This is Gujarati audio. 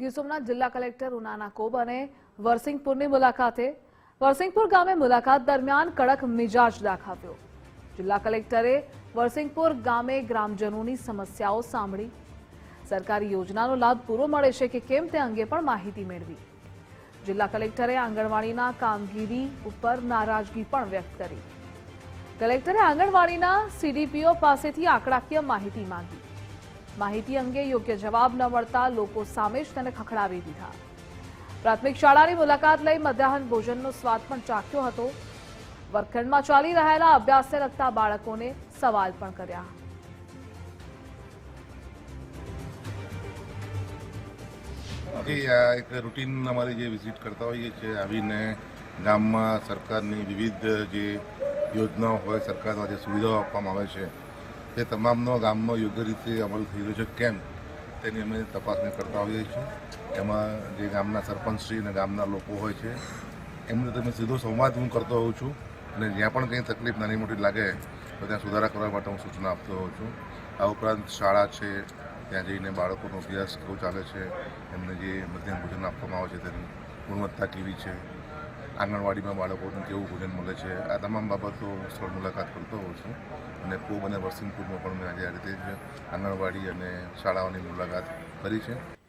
ગીર જિલ્લા કલેક્ટર ઉનાના કોબ અને વરસિંગપુરની મુલાકાતે વરસિંગપુર ગામે મુલાકાત દરમિયાન કડક મિજાજ દાખવ્યો. જિલ્લા કલેક્ટરે વરસિંગપુર ગામે ગ્રામજનોની સમસ્યાઓ સાંભળી. સરકારી યોજનાનો લાભ પૂરો મળે છે કે કેમ તે અંગે પણ માહિતી મેળવી. જિલ્લા કલેક્ટરે આંગણવાડીના કામગીરી ઉપર નારાજગી પણ વ્યક્ત કરી. કલેક્ટરે આંગણવાડીના સીડીપીઓ પાસેથી આંકડાકીય માહિતી માંગી. માહિતી અંગે યોગ્ય જવાબ ન મળતા લોકો સામે જ તેને ખખડાવી દીધા. પ્રાથમિક શાળાની મુલાકાત લઈ મધ્યાહન ભોજનનો સ્વાદ પણ ચાખ્યો હતો. વર્ગખંડમાં ચાલી રહેલા અભ્યાસને લગતા બાળકોને સવાલ પણ કર્યા. એક રૂટીન અમારી જે વિઝિટ કરતા હોઈએ છીએ, આવીને ગામમાં સરકારની વિવિધ જે યોજનાઓ હોય સરકાર દ્વારા જે સુવિધાઓ આપવામાં આવે છે. તે તમામનો ગામનો યોગ્ય રીતે અમલ થઈ રહ્યો છે, કેમ તેની અમે તપાસણી કરતા હોઈએ છીએ. એમાં જે ગામના સરપંચશ્રી અને ગામના લોકો હોય છે, એમને તમે સીધો સંવાદ હું કરતો હોઉં છું અને જ્યાં પણ કંઈ તકલીફ નાની મોટી લાગે તો ત્યાં સુધારા કરવા માટે હું સૂચના આપતો હોઉં છું. આ ઉપરાંત શાળા છે, ત્યાં જઈને બાળકોનો અભ્યાસ કેવો ચાલે છે, એમને જે મધ્યાહન ભોજન આપવામાં આવે છે તેની ગુણવત્તા કેવી છે આંગણવાડીમાં બાળકોને કેવું ભોજન મળે છે? આ તમામ બાબતો સ્થળ મુલાકાત કરતો હોઉં છું. અને ખૂબ અને વરસિંગપુરમાં પણ મેં આજે આ રીતે જ આંગણવાડી અને શાળાઓની મુલાકાત કરી છે.